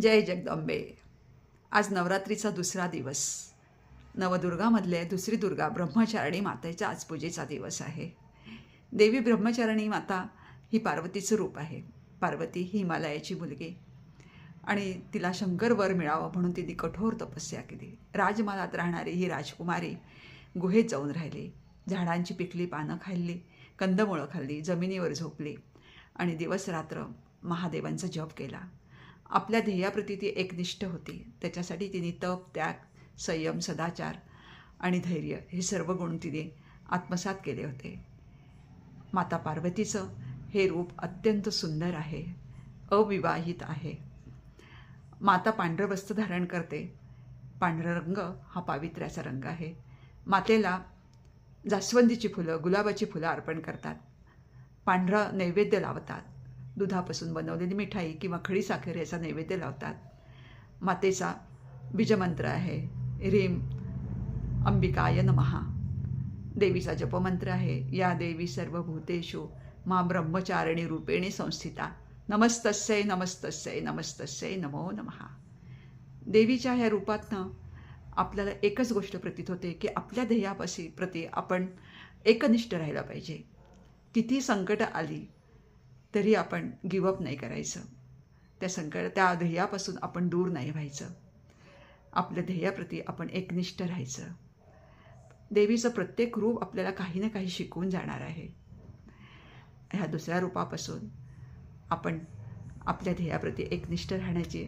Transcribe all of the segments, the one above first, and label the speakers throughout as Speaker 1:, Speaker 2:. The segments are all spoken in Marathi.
Speaker 1: जय जगदंबे. आज नवरात्रीचा दुसरा दिवस. नवदुर्गामधले दुसरी दुर्गा ब्रह्मचारिणी मातेचा आज पूजेचा दिवस आहे. देवी ब्रह्मचारिणी माता ही पार्वतीचं रूप आहे. पार्वती ही हिमालयाची मुलगी. आणि तिला शंकर वर मिळावं म्हणून तिने कठोर तपस्या केली. राजमालात राहणारी ही राजकुमारी गुहेत जाऊन राहिली. झाडांची पिकली पानं खाल्ली कंदमुळं खाल्ली जमिनीवर झोपली आणि दिवस रात्र महादेवांचा जप केला. आपल्या ध्येयाप्रती ती एकनिष्ठ होती. त्याच्यासाठी तिने तप त्याग संयम सदाचार आणि धैर्य हे सर्व गुण तिने आत्मसात केले होते. माता पार्वतीचं हे रूप अत्यंत सुंदर आहे अविवाहित आहे. माता पांढरं वस्त्र धारण करते. पांढरा रंग हा पावित्र्याचा रंग आहे. मातेला जास्वंदीची फुलं गुलाबाची फुलं अर्पण करतात. पांढरं नैवेद्य लावतात. दुधापासून बनवलेली मिठाई किंवा खडी साखर याचा नैवेद्य लावतात. मातेचा बीजमंत्र आहे. ह्रीम अंबिकाय नमहा देवीचा जपमंत्र आहे. या देवी सर्वभूतेषु मा ब्रह्मचारिणी रूपेणी संस्थिता. नमस्तस्यै नमस्तस्यै नमस्तस्यै नमो नमहा देवीच्या ह्या रूपातनं आपल्याला एकच गोष्ट प्रतीत होते की आपल्या ध्येयापाशी प्रती आपण एकनिष्ठ राहायला पाहिजे. किती संकट आली तरी आपण गिवअप नाही करायचं. त्या संकट त्या ध्येयापासून आपण दूर नाही व्हायचं. आपल्या ध्येयाप्रती आपण एकनिष्ठ राहायचं. देवीचं प्रत्येक रूप आपल्याला काही ना काही शिकवून जाणार आहे. ह्या दुसऱ्या रूपापासून आपण आपल्या ध्येयाप्रती एकनिष्ठ राहण्याची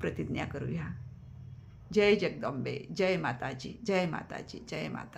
Speaker 1: प्रतिज्ञा करूया. जय जगदंबे जय माताजी जय माताजी जय माता